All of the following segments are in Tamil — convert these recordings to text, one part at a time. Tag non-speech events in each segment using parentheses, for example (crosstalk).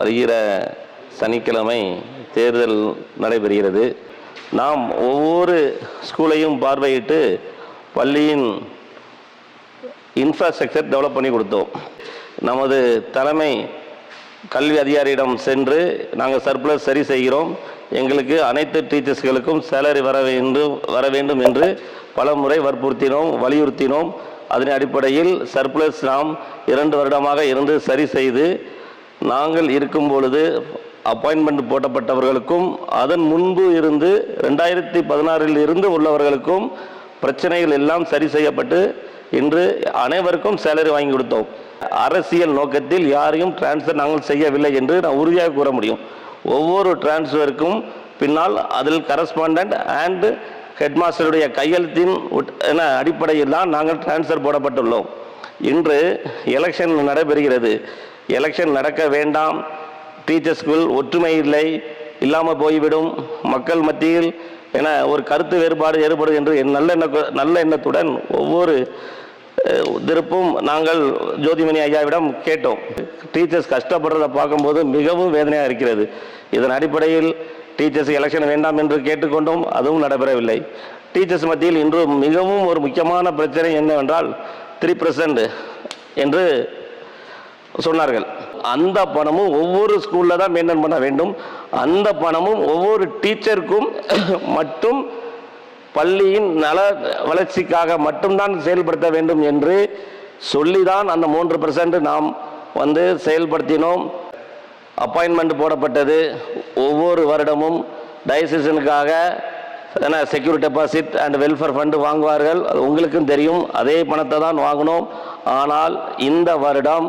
வருகிற சனிக்கிழமை தேர்தல் நடைபெறுகிறது. நாம் ஒவ்வொரு ஸ்கூலையும் பார்வையிட்டு பள்ளியின் இன்ஃப்ராஸ்ட்ரக்சர் டெவலப் பண்ணி கொடுத்தோம். நமது தலைமை கல்வி அதிகாரியிடம் சென்று நாங்கள் சர்ப்ளஸ் சரி செய்கிறோம். எங்களுக்கு அனைத்து டீச்சர்ஸ்களுக்கும் சேலரி வர வேண்டும் வர வேண்டும் என்று பல முறை வற்புறுத்தினோம் வலியுறுத்தினோம். அதன் அடிப்படையில் சர்ப்ளஸ் நாம் இரண்டு வருடமாக இருந்து சரி செய்து நாங்கள் இருக்கும் பொழுது அப்பாயின்மெண்ட் போட்டப்பட்டவர்களுக்கும் அதன் முன்பு இருந்து ரெண்டாயிரத்தி பதினாறில் இருந்து உள்ளவர்களுக்கும் பிரச்சனைகள் எல்லாம் சரி செய்யப்பட்டு இன்று அனைவருக்கும் சேலரி வாங்கி கொடுத்தோம். அரசியல் நோக்கத்தில் யாரையும் டிரான்ஸ்ஃபர் நாங்கள் செய்யவில்லை என்று நான் உறுதியாக கூற முடியும். ஒவ்வொரு டிரான்ஸ்ஃபருக்கும் பின்னால் அதில் கரஸ்பாண்டன்ட் அண்ட் ஹெட்மாஸ்டருடைய கையெழுத்தின் உட்- என அடிப்படையில் தான் நாங்கள் டிரான்ஸ்ஃபர் போடப்பட்டுள்ளோம். இன்று எலெக்ஷன் நடைபெறுகிறது. எலெக்ஷன் நடக்க வேண்டாம். டீச்சர்ஸ்குள் ஒற்றுமை இல்லை. இல்லாமல் போய்விடும். மக்கள் மத்தியில் என ஒரு கருத்து வேறுபாடு ஏற்படும் என்று என் நல்ல எண்ண நல்ல எண்ணத்துடன் ஒவ்வொரு திருப்பும் நாங்கள் ஜோதிமணி ஐயாவிடம் கேட்டோம். டீச்சர்ஸ் கஷ்டப்படுறதை பார்க்கும்போது மிகவும் வேதனையாக இருக்கிறது. இதன் அடிப்படையில் டீச்சர்ஸ் எலெக்ஷன் வேண்டாம் என்று கேட்டுக்கொண்டும். அதுவும் நடைபெறவில்லை. டீச்சர்ஸ் மத்தியில் இன்று மிகவும் ஒரு முக்கியமான பிரச்சனை என்னவென்றால் த்ரீ என்று சொன்னார்கள். அந்த பணமும் ஒவ்வொரு ஸ்கூலில் தான் மெயின்டைன் பண்ண வேண்டும். அந்த பணமும் ஒவ்வொரு டீச்சருக்கும் (coughs) மட்டும் பள்ளியின் நல வளர்ச்சிக்காக மட்டும்தான் செயல்படுத்த வேண்டும் என்று சொல்லிதான் அந்த மூன்று பர்சன்ட் நாம் வந்து செயல்படுத்தினோம். அப்பாயின்மெண்ட் போடப்பட்டது. ஒவ்வொரு வருடமும் டயசிஷனுக்காக security deposit and welfare fund வாங்குவார்கள். அது உங்களுக்கும் தெரியும். அதே பணத்தை தான் வாங்கினோம். ஆனால் இந்த வருடம்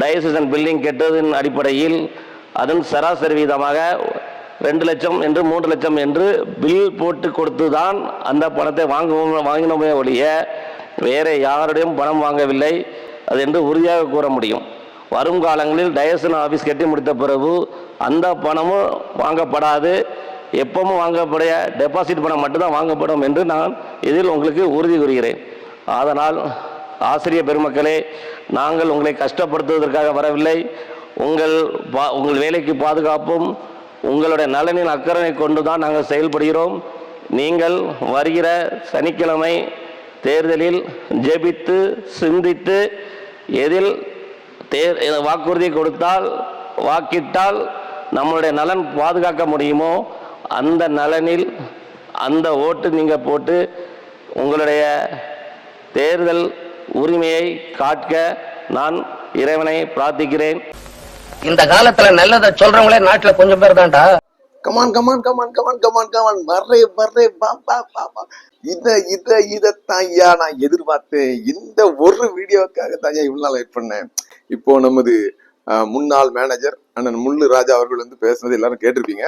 டயசிசன் பில்டிங் கெட்டதின் அடிப்படையில் அதன் சராசரி வீதமாக ரெண்டு லட்சம் என்று மூன்று லட்சம் என்று பில் போட்டு கொடுத்து தான் அந்த பணத்தை வாங்குவோம் வாங்கினோமே ஒழிய வேறு யாருடையும் பணம் வாங்கவில்லை அது என்று உறுதியாக கூற முடியும். வரும் காலங்களில் டயசன் ஆஃபீஸ் கட்டி முடித்த பிறகு அந்த பணமும் வாங்கப்படாது. எப்பவும் வாங்கப்படைய டெபாசிட் பணம் மட்டும்தான் வாங்கப்படும் என்று நான் இதில் உங்களுக்கு உறுதி கூறுகிறேன். அதனால் ஆசிரியர் பெருமக்களே நாங்கள் உங்களை கஷ்டப்படுத்துவதற்காக வரவில்லை. உங்கள் பா- உங்கள் வேலைக்கு பாதுகாப்பும் உங்களுடைய நலனின் அக்கறை கொண்டு தான் நாங்கள் செயல்படுகிறோம். நீங்கள் வருகிற சனிக்கிழமை தேர்தலில் ஜெபித்து சிந்தித்து எதில் தேர் வாக்குறுதி கொடுத்தால் வாக்கிட்டால் நம்மளுடைய நலன் பாதுகாக்க முடியுமோ அந்த நலனில் அந்த ஓட்டு நீங்கள் போட்டு உங்களுடைய தேர்தல் உரிமையை காட்க நான் இறைவனை பிரார்த்திக்கிறேன். இந்த காலத்துல நல்லதை சொல்றவங்களே நாட்டுல கொஞ்சம் பேர் தான்டா. Come on come on come on come on come on come on வர்றே வர்றே பா பா பா பா இத இத இதத்தான் ஐயா நான் எதிர்பார்த்தேன். இந்த ஒரு வீடியோக்காக தான் ஐயா இவ்வளவு நாள் வெயிட் பண்ணேன். இப்போ நமது முன்னாள் மேனேஜர் அண்ணன் முள்ளு ராஜா அவர்கள் வந்து பேசுனது எல்லாரும் கேட்டிருப்பீங்க.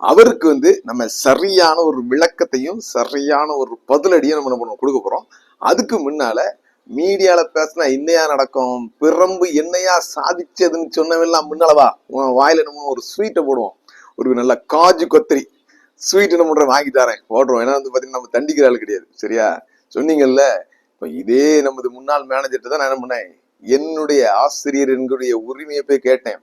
அவருக்கு வந்து நம்ம சரியான ஒரு விளக்கத்தையும் சரியான ஒரு பதிலடியும் நம்ம பண்ணுவோம் கொடுக்க போறோம். அதுக்கு முன்னால மீடியால பேசினா என்னையா நடக்கும்? பிறம்பு என்னையா சாதிச்சதுன்னு சொன்னவெல்லாம் முன்னாலவா உன் வாயில நம்ம ஒரு ஸ்வீட்டை போடுவோம். ஒரு நல்ல காஜு கொத்திரி. ஸ்வீட் என்ன வாங்கி தரேன். போடுறோம். ஏன்னா வந்து பாத்தீங்கன்னா நம்ம தண்டிக்கிற ஆள் கிடையாது. சரியா? சொன்னீங்கல்ல? இப்ப இதே நமது முன்னாள் மேனேஜர்கிட்ட தான் நான் என்ன பண்ணேன்? என்னுடைய ஆசிரியர் என்னுடைய உரிமையை போய் கேட்டேன்.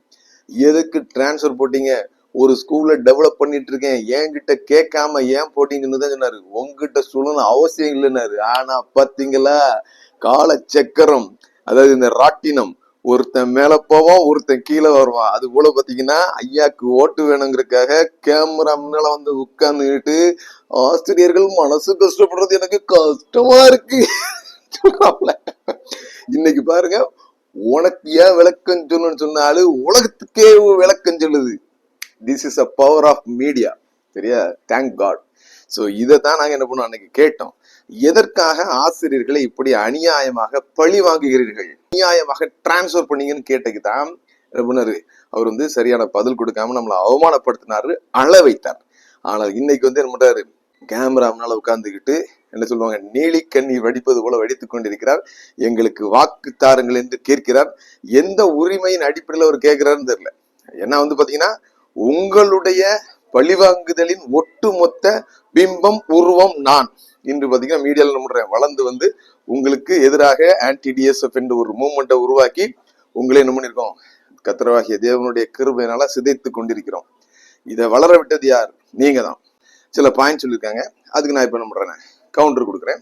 எதுக்கு டிரான்ஸ்ஃபர் போட்டீங்க? ஒரு ஸ்கூல்ல டெவலப் பண்ணிட்டு இருக்கேன். என்கிட்ட கேட்காம ஏன் போட்டீங்கன்னு தான் சொன்னாரு. உங்ககிட்ட சொல்லணும் அவசியம் இல்லைன்னாரு. ஆனா பாத்தீங்களா? கால சக்கரம் அதாவது இந்த ராட்டினம் ஒருத்தன் மேல போவான் ஒருத்தன் கீழே வருவான் அது போல பாத்தீங்கன்னா ஐயாக்கு ஓட்டு வேணுங்கிறதுக்காக கேமரா முன்னால வந்து உட்கார்ந்துக்கிட்டு ஆசிரியர்கள் மனசு கஷ்டப்படுறது எனக்கு கஷ்டமா இருக்கு. இன்னைக்கு பாருங்க உனக்கு ஏன் விளக்கம் சொல்லணும்னு சொன்னாலும் உலகத்துக்கே விளக்கம் சொல்லுது. This is a power of media சரியா? தேங்க் காட் ஸோ இதை தான் நாங்கள் என்ன பண்ணோம்? அன்னைக்கு கேட்டோம். எதற்காக ஆசிரியர்களை இப்படி அநியாயமாக பழி வாங்குகிறீர்கள்? அநியாயமாக டிரான்ஸ்ஃபர் பண்ணீங்கன்னு கேட்டதுக்கு தான் அவர் வந்து சரியான பதில் கொடுக்காம நம்மளை அவமானப்படுத்தினாரு அழ வைத்தார். ஆனால் இன்னைக்கு வந்து என்ன பண்றாரு? கேமரா முன்னால உட்காந்துக்கிட்டு என்ன சொல்லுவாங்க? நீலி கண்ணீர் வடிப்பது போல வடித்து கொண்டிருக்கிறார். எங்களுக்கு வாக்கு தாருங்கள் என்று கேட்கிறார். எந்த உரிமையின் அடிப்படையில் அவர் கேட்கிறாருன்னு தெரியல. ஏன்னா வந்து பாத்தீங்கன்னா உங்களுடைய பழிவாங்குதலின் ஒட்டுமொத்த பிம்பம் உருவம் நான். இன்று பாத்தீங்கன்னா மீடியாவில் நம்முடைய வளர்ந்து வந்து உங்களுக்கு எதிராக ஆன்டி டிஎஸ்எஃப் என்ற ஒரு மூமெண்ட்டை உருவாக்கி உங்களே என்ன பண்ணியிருக்கோம்? கத்திரவாகிய தேவனுடைய கிருபையினால சிதைத்து கொண்டிருக்கிறோம். இதை வளர விட்டது யார்? நீங்க தான் சில பாயிண்ட் சொல்லியிருக்காங்க. அதுக்கு நான் இப்போ என்ன பண்றேன்? கவுண்டர் கொடுக்குறேன்.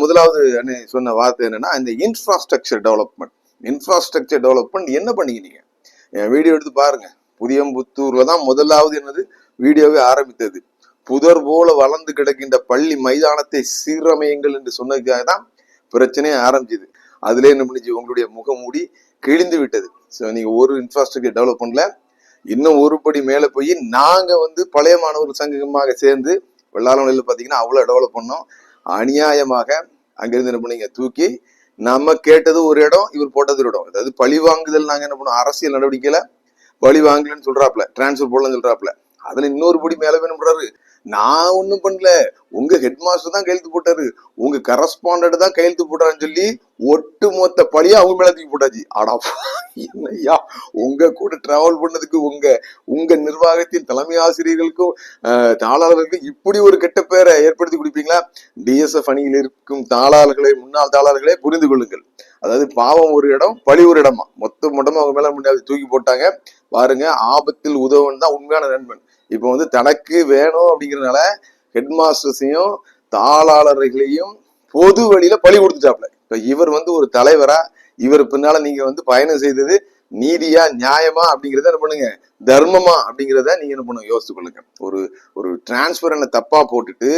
முதலாவது அண்ணே சொன்ன வார்த்தை என்னன்னா இந்த இன்ஃப்ராஸ்ட்ரக்சர் டெவலப்மெண்ட் இன்ஃப்ராஸ்ட்ரக்சர் டெவலப்மெண்ட் என்ன பண்ணிக்கிறீங்க என் வீடியோ எடுத்து பாருங்க. புதியம்புத்தூர்ல தான் முதலாவது எனது வீடியோவே ஆரம்பித்தது. புதர் போல வளர்ந்து கிடக்கின்ற பள்ளி மைதானத்தை சீரமையுங்கள் என்று சொன்னதுக்காக தான் பிரச்சனையே ஆரம்பிச்சது அதுல என்ன பண்ணிச்சு? உங்களுடைய முகமூடி கிழிந்து விட்டது. ஸோ நீங்க ஒரு இன்ஃப்ராஸ்ட்ரக்சர் டெவலப் பண்ணல. இன்னும் ஒரு படி மேல போய் நாங்க வந்து பழைய மாணவர் சங்கமாக சேர்ந்து வெள்ளாளமலையில் பார்த்தீங்கன்னா அவ்வளோ டெவலப் பண்ணோம். அநியாயமாக அங்கிருந்து என்ன பண்ணீங்க? தூக்கி நம்ம கேட்டது ஒரு இடம் இவர் போட்டது ஒரு இடம். அதாவது பழி வாங்குதல் நாங்க என்ன பண்ணோம்? அரசியல் நடவடிக்கையில வழி வாங்கலன்னு சொல்றாப்ல டிரான்ஸ்ஃபர் போடலன்னு சொல்றாப்ல அதுல இன்னொரு படி மேல வேணும்ன்றாரு நான் ஒன்றும் பண்ணல. உங்க ஹெட் மாஸ்டர் தான் கையெழுத்து போட்டாரு. உங்க கரஸ்பாண்டட் தான் கையெழுத்து போட்டாருன்னு சொல்லி ஒட்டுமொத்த பழியா அவங்க மேல தூக்கி போட்டாச்சு. ஆடா என்னய்யா? உங்க கூட டிராவல் பண்ணதுக்கு உங்க உங்க நிர்வாகத்தின் தலைமை ஆசிரியர்களுக்கும் தாளாளர்களுக்கும் இப்படி ஒரு கெட்ட பேரை ஏற்படுத்தி கொடுப்பீங்களா? டிஎஸ்எஃப் அணியில் இருக்கும் தாளாளர்களை முன்னாள் தாளாளர்களே புரிந்து கொள்ளுங்கள். அதாவது பாவம் ஒரு இடம் பழி ஒரு இடமா? மொத்த மொட்டமா அவங்க மேல முடியாது தூக்கி போட்டாங்க. பாருங்க ஆபத்தில் உதவன் தான் உண்மையான நண்பன். இப்போ வந்து தனக்கு வேணும் அப்படிங்கறதுனால ஹெட் மாஸ்டர்ஸையும் தாளாளர்களையும் பொது வழியில பழி கொடுத்துட்டாப்ல. இவர் வந்து ஒரு தலைவரா இவர் பின்னால நீங்க வந்து பயணம் செய்தது நீதியா நியாயமா அப்படிங்கிறத என்ன பண்ணுங்க? தர்மமா அப்படிங்கிறத நீங்க என்ன பண்ணுங்க? யோசிச்சு கொள்ளுங்க. ஒரு ஒரு டிரான்ஸ்பர் தப்பா போட்டுட்டு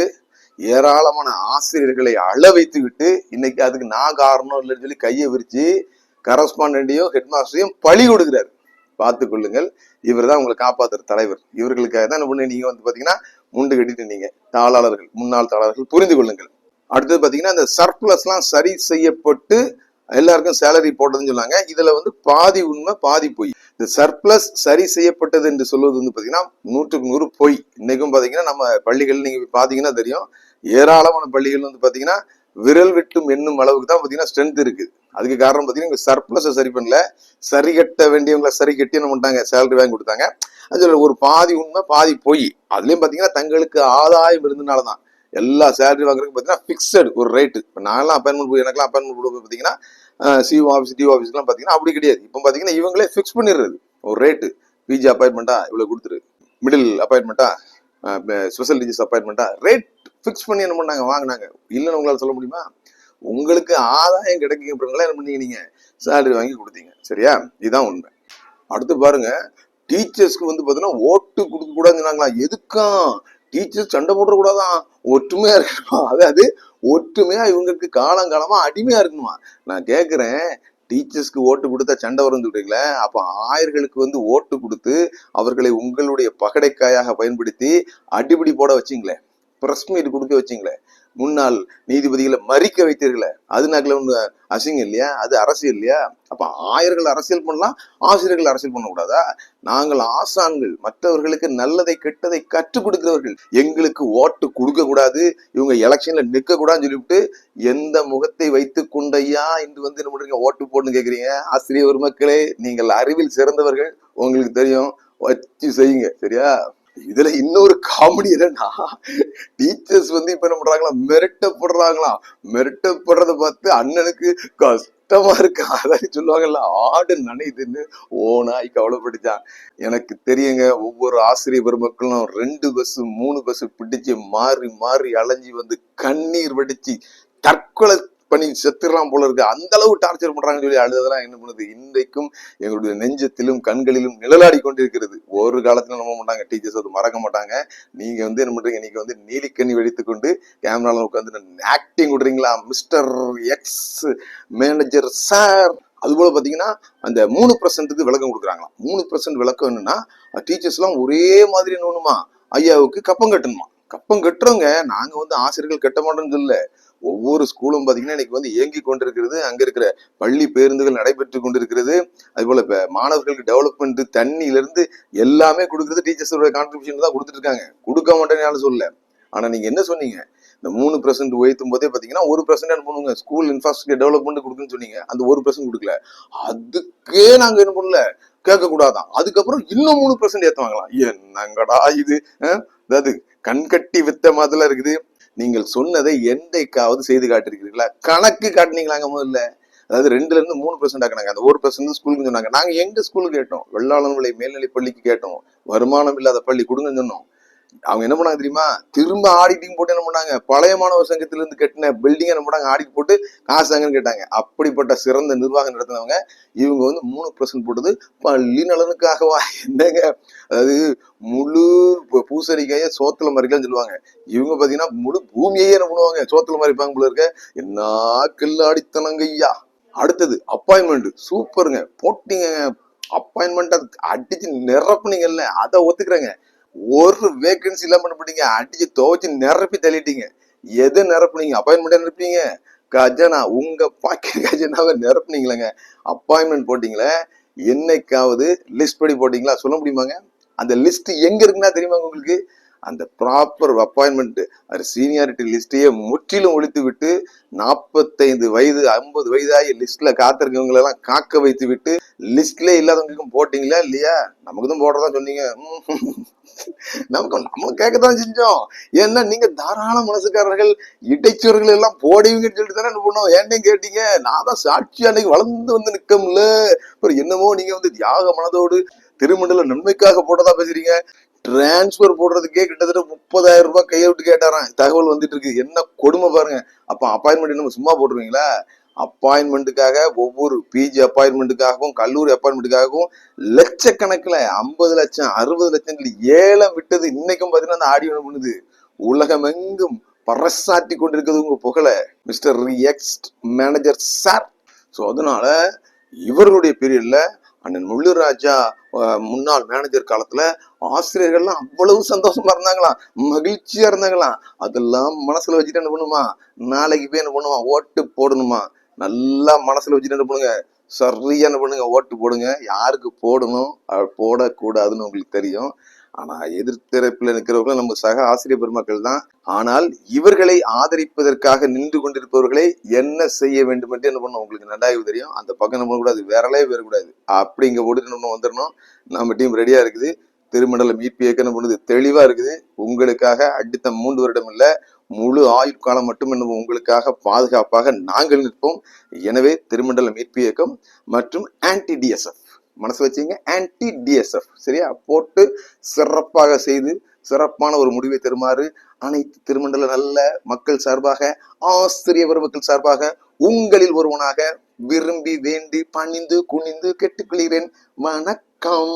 ஏராளமான ஆசிரியர்களை அள வைத்து விட்டு இன்னைக்கு அதுக்கு நான் காரணம் இல்லைன்னு சொல்லி கையை விரிச்சு கரஸ்பாண்டையும் ஹெட் மாஸ்டரையும் பழி கொடுக்குறாரு. பார்த்து கொள்ளுங்கள். இவர் தான் உங்களை காப்பாத்துற தலைவர். இவர்களுக்காக தான் என்ன பண்ணு நீங்க வந்து பாத்தீங்கன்னா முண்டு கட்டிட்டு நீங்க தாளாளர்கள் முன்னாள் தாளாளர்கள் புரிந்து கொள்ளுங்கள். அடுத்தது பார்த்தீங்கன்னா இந்த சர்ப்ளஸ்லாம் சரி செய்யப்பட்டு எல்லாருக்கும் சேலரி போட்டதுன்னு சொன்னாங்க. இதுல வந்து பாதி உண்மை பாதி பொய். இந்த சர்ப்ளஸ் சரி செய்யப்பட்டது என்று சொல்வது வந்து பார்த்தீங்கன்னா நூற்றுக்கு நூறு பொய். இன்னைக்கும் பார்த்தீங்கன்னா நம்ம பள்ளிகள் நீங்க பாத்தீங்கன்னா தெரியும். ஏராளமான பள்ளிகள் வந்து பார்த்தீங்கன்னா விரல் வெட்டும் எண்ணும் அளவுக்கு தான் பார்த்தீங்கன்னா ஸ்ட்ரென்த் இருக்கு. அதுக்கு காரணம் பார்த்தீங்கன்னா இங்க சர்ப்ளஸை சரி பண்ணல. சரி கட்ட வேண்டியவங்களை சரி கட்டி என்ன பண்ணிட்டாங்க சேலரி வாங்கி கொடுத்தாங்க. அது ஒரு பாதி உண்மை பாதி பொய். அதுலயும் பார்த்தீங்கன்னா தங்களுக்கு ஆதாயம் இருந்ததுனால தான் எல்லா சேலரி வாங்குறதுக்கு பார்த்தீங்கன்னா ஃபிக்ஸட் ஒரு ரேட்டு இப்போ நான்லாம் அப்பாயின்மெண்ட் எனக்குலாம் அப்பாயின்மெண்ட் கொடுக்க பார்த்தீங்கன்னா சிஓ ஆஃபீஸ் டிஓ ஆஃபீஸ்லாம் பார்த்தீங்கன்னா அப்படி கிடையாது. இப்போ பார்த்தீங்கன்னா இவங்களே ஃபிக்ஸ் பண்ணிடுறது. ஒரு ரேட்டு பிஜி அப்பாயின்மெண்ட்டா இவ்வளோ கொடுத்துரு. மிடில் அப்பாயின்மெண்ட்டா ஸ்பெஷல் டிஜிஸ் அப்பாயின்மெண்ட்டா ரேட் ஃபிக்ஸ் பண்ணி என்ன பண்ணாங்க? வாங்கினாங்க. இல்லைன்னு உங்களால் சொல்ல முடியுமா? உங்களுக்கு ஆதாயம் கிடைக்குங்கிறவங்களா என்ன பண்ணீங்க நீங்க? சேலரி வாங்கி கொடுத்தீங்க. சரியா? இதுதான் உண்மை. அடுத்து பாருங்க டீச்சர்ஸ்க்கு வந்து பார்த்தீங்கன்னா ஓட்டு கொடுக்க கூடாதுனாங்களா எதுக்கும் டீச்சர்ஸ் சண்டை போடக்கூடாதான் ஒற்றுமையா இருக்கணுமா? அதாவது ஒற்றுமையா இவங்களுக்கு காலங்காலமா அடிமையா இருக்கணுமா? நான் கேக்குறேன். டீச்சர்ஸ்க்கு ஓட்டு கொடுத்தா சண்டை வரும்னு சொல்றீங்களே? அப்ப ஆயர்களுக்கு வந்து ஓட்டு கொடுத்து அவர்களை உங்களுடைய பகடைக்காயாக பயன்படுத்தி அடிபிடி போட வச்சீங்களே? பிரஸ் மீட் கொடுக்க வச்சீங்களே? முன்னாள் நீதிபதிகளை மறிக்க வைத்தீர்களே அது நகல ஒன்று அசிங்கம் இல்லையா? அது அரசியல் இல்லையா? அப்ப ஆயர்கள் அரசியல் பண்ணலாம் ஆசிரியர்கள் அரசியல் பண்ணக்கூடாதா? நாங்கள் ஆசான்கள் மற்றவர்களுக்கு நல்லதை கெட்டதை கற்றுக் கொடுக்கிறவர்கள். எங்களுக்கு ஓட்டு கொடுக்க கூடாது இவங்க எலெக்ஷன்ல நிற்க கூடாதுன்னு சொல்லிவிட்டு எந்த முகத்தை வைத்து கொண்டையா இன்று வந்து என்ன பண்றீங்க? ஓட்டு போடணும்னு கேட்குறீங்க ஆசிரியர் மக்களே நீங்கள் அறிவில் சிறந்தவர்கள் உங்களுக்கு தெரியும். வச்சு செய்யுங்க சரியா? இதுல இன்னொரு காமெடி என்னன்னா டீச்சர்ஸ் வந்து இப்ப என்ன பண்றாங்களா மிரட்டப்படுறாங்களா? மிரட்டப்படுறத பார்த்து அண்ணனுக்கு கஷ்டமா இருக்கு. அதாவது சொல்லுவாங்கல்ல ஆடு நனையுதுன்னு ஓனாய் கவலைப்பட்டுச்சான் எனக்கு தெரியுங்க ஒவ்வொரு ஆசிரியர் பெருமக்களும் ரெண்டு பஸ் மூணு பஸ் பிடிச்சு மாறி மாறி அலைஞ்சி வந்து கண்ணீர் வடிச்சு தற்கொலை பண்ணி செத்துடலாம் போல இருக்கு. அந்த அளவு டார்ச்சர் பண்றாங்கன்னு சொல்லி அழுததெல்லாம் என்ன பண்ணுது? இன்றைக்கும் எங்களுடைய நெஞ்சத்திலும் கண்களிலும் நிழலாடி கொண்டிருக்கிறது. ஒரு காலத்துல நம்ப மாட்டாங்க. டீச்சர்ஸ் அது மறக்க மாட்டாங்க. நீங்க வந்து என்ன பண்றீங்க? நீங்க வந்து நீலிக்கண்ணி வெடித்து கொண்டு கேமரால உட்காந்து ஆக்டிங் விடுறீங்களா? மிஸ்டர் எக்ஸ் மேனேஜர் சார் அது போல பாத்தீங்கன்னா அந்த மூணு பர்சன்ட்டுக்கு விளக்கம் கொடுக்குறாங்களாம். மூணு பர்சன்ட் விளக்கம் என்னன்னா டீச்சர்ஸ் எல்லாம் ஒரே மாதிரி நோணுமா ஐயாவுக்கு கப்பம் கட்டணுமா? கப்பம் கட்டுறவங்க நாங்க வந்து ஆசிரியர்கள் கட்ட மாட்டோம்னு சொல்லல. ஒவ்வொரு ஸ்கூலும் பார்த்தீங்கன்னா இன்னைக்கு வந்து இயங்கி கொண்டிருக்கிறது. அங்கே இருக்கிற பள்ளி பேருந்துகள் நடைபெற்று கொண்டிருக்கிறது. அது இப்போ மாணவர்களுக்கு டெவலப்மெண்ட் தண்ணியிலேருந்து எல்லாமே கொடுக்குறது டீச்சர்ஸோட கான்ட்ரிபியூஷன் தான் கொடுத்துட்டு இருக்காங்க கொடுக்க மாட்டேன்னு சொல்லல. ஆனால் நீங்கள் என்ன சொன்னீங்க? இந்த மூணு பர்சன்ட் உயர்த்தும் போதே பார்த்தீங்கன்னா ஒரு பர்சன்ட் என்ன பண்ணுவாங்க ஸ்கூல் இன்ஃப்ராஸ்ட்ரக்சர் டெவலப்மெண்ட் கொடுக்குன்னு சொன்னீங்க. அந்த ஒரு பர்சன்ட் கொடுக்கல. அதுக்கே நாங்கள் என்ன பண்ணல? கேட்கக்கூடாதான். அதுக்கப்புறம் இன்னும் மூணு பர்சன்ட் ஏற்றுவாங்களாம் என்னங்கடா இது? அதாவது கண்கட்டி வித்த மாதிரிலாம் இருக்குது. நீங்கள் சொன்னதை என்றைக்காவது செய்து காட்டிருக்கிறீர்களா கணக்கு காட்டினீங்களாங்க முதல்ல. அதாவது ரெண்டுல இருந்து மூணு பெர்சென்ட் ஆக்கினாங்க. அந்த ஒரு பெர்சென்ட் ஸ்கூலுக்கு சொன்னாங்க. நாங்க எங்க ஸ்கூலுக்கு கேட்டோம்? வெள்ளாளன் விலை மேல்நிலை பள்ளிக்கு கேட்டோம். வருமானம் இல்லாத பள்ளி கொடுங்கன்னு சொன்னோம். அவங்க என்ன பண்ணாங்க தெரியுமா? திரும்ப ஆடிட்டிங் போட்டு என்ன பண்ணாங்க? பழைய மாணவர் சங்கத்துல இருந்து கட்டின பில்டிங் என்ன பண்ணாங்க? ஆடிட் போட்டு காசாங்கன்னு கேட்டாங்க. அப்படிப்பட்ட சிறந்த நிர்வாகம் நடத்தினவங்க இவங்க வந்து மூணு பர்சன்ட் போட்டது பள்ளி நலனுக்காகவா? என்னங்க? அதாவது முழு பூசணிக்காய சோத்துல மறிக்கலாம்னு சொல்லுவாங்க. இவங்க பாத்தீங்கன்னா முழு பூமியையே என்ன பண்ணுவாங்க? சோத்துல மறைப்பாங்க போல இருக்க. என்ன கில்லாடித்தனங்க ஐயா? அடுத்தது அப்பாயின்மெண்ட் சூப்பருங்க போட்டிங்க. அப்பாயின்மெண்ட் அடிச்சு நிரப்புனீங்கல்ல. அதை ஒத்துக்கிறேங்க. ஒரு வேகன்சி இல்லாம என்ன பண்ணீங்க அடிச்சு துவைச்சு நிரப்பி தள்ளிட்டீங்க. எதை நிரப்புனீங்க? அப்பாயின்மெண்ட் நிரப்புனீங்க? கஜனா உங்க பாக்கெட் கஜனாவை நிரப்புனீங்களேங்க. அப்பாயின்மெண்ட் போட்டீங்களே? என்னைக்காவது லிஸ்ட் படி போட்டீங்களா? சொல்ல முடியுமாங்க? அந்த லிஸ்ட் எங்க இருக்குன்னா தெரியுமாங்க உங்களுக்கு? அந்த ப்ராப்பர் அப்பாயின்மெண்ட் அது சீனியாரிட்டி லிஸ்டையே முற்றிலும் ஒழித்து விட்டு நாற்பத்தைந்து வயது ஐம்பது வயதாகி லிஸ்ட்ல காத்திருக்கவங்களெல்லாம் காக்க வைத்து விட்டு லிஸ்ட்ல இல்லாதவங்களுக்கும் போட்டீங்களா? இல்லையா? நமக்கு தான் போடுறதா சொன்னீங்க. நமக்கு நம்ம கேட்கத்தான் செஞ்சோம். ஏன்னா நீங்க தாராள மனசுக்காரர்கள் இடைச்சவர்கள் எல்லாம் போடுவீங்கன்னு சொல்லிட்டு தானே என்ன பண்ணோம் ஏன்னையும் கேட்டீங்க? நான் தான் சாட்சி அன்னைக்கு வளர்ந்து வந்து நிக்கம்ல. அப்புறம் என்னமோ நீங்க வந்து தியாக மனதோடு திருமண்டல நன்மைக்காக போட்டதா பேசுறீங்க. டிரான்ஸ்பர் போடுறதுக்கே கிட்டத்தட்ட முப்பதாயிரம் ரூபாய் கையை விட்டு கேட்டாரான் தகவல் வந்துட்டு இருக்கு. என்ன கொடுமை பாருங்க. அப்ப அப்பாயின்மெண்ட் நம்ம சும்மா போட்டுருவீங்களா? அப்பாயின்மெண்ட்டுக்காக ஒவ்வொரு பிஜி அப்பாயின்மெண்ட்டுக்காகவும் கல்லூரி அப்பாயின்மெண்ட்டுக்காகவும் லட்சக்கணக்கில் ஐம்பது லட்சம் அறுபது லட்சங்கள் ஏலம் விட்டது. இன்னைக்கும் பார்த்தீங்கன்னா அந்த ஆடியோ பண்ணுது? உலகமெங்கும் பறசாட்டி கொண்டிருக்கிறது உங்க புகழை mister X manager sir so அதனால இவர்களுடைய பீரியட்ல அண்ணன் முள்ளுராஜா முன்னாள் மேனேஜர் காலத்துல ஆசிரியர்கள்லாம் அவ்வளவு சந்தோஷமா இருந்தாங்களாம். மகிழ்ச்சியா இருந்தாங்களாம். அதெல்லாம் மனசுல வச்சுட்டு என்ன பண்ணுமா? நாளைக்கு போய் என்ன பண்ணுமா? ஓட்டு போடணுமா? நல்லா மனசுல வச்சுட்டு என்ன பண்ணுங்க சரியா என்ன பண்ணுங்க ஓட்டு போடுங்க. யாருக்கு போடணும் போடக்கூடாதுன்னு உங்களுக்கு தெரியும். ஆனா எதிர்த்தரப்பில் நிற்கிறவர்கள் நம்ம சக ஆசிரியர் பெருமக்கள் தான். ஆனால் இவர்களை ஆதரிப்பதற்காக நின்று கொண்டிருப்பவர்களை என்ன செய்ய வேண்டும் என்று என்ன பண்ணணும் உங்களுக்கு நன்றாக தெரியும். அந்த பக்கம் நம்ம கூடாது வரக்கூடாது வேறக்கூடாது அப்படிங்க போட்டு நம்ம வந்துடணும். நம்ம டீம் ரெடியா இருக்குது. திருமண்டலம் இபிஏக்கு என்ன பண்ணுது? தெளிவா இருக்குது. உங்களுக்காக அடுத்த மூன்று வருடம் இல்லை முழு ஆயுட்காலம் மட்டும் என்ன உங்களுக்காக பாதுகாப்பாக நாங்கள் நிற்போம். எனவே திருமண்டல மீட்பு இயக்கம் மற்றும் ஆன்டி டிஎஸ்எஃப் மனசு வச்சுங்க ஆன்டி டிஎஸ்எஃப் சரியா? போட்டு சிறப்பாக செய்து சிறப்பான ஒரு முடிவை தருமாறு அனைத்து திருமண்டல நல்ல மக்கள் சார்பாக ஆசிரிய பெருமக்கள் சார்பாக உங்களில் ஒருவனாக விரும்பி வேண்டி பணிந்து குனிந்து கேட்டுக்கொள்கிறேன். வணக்கம்.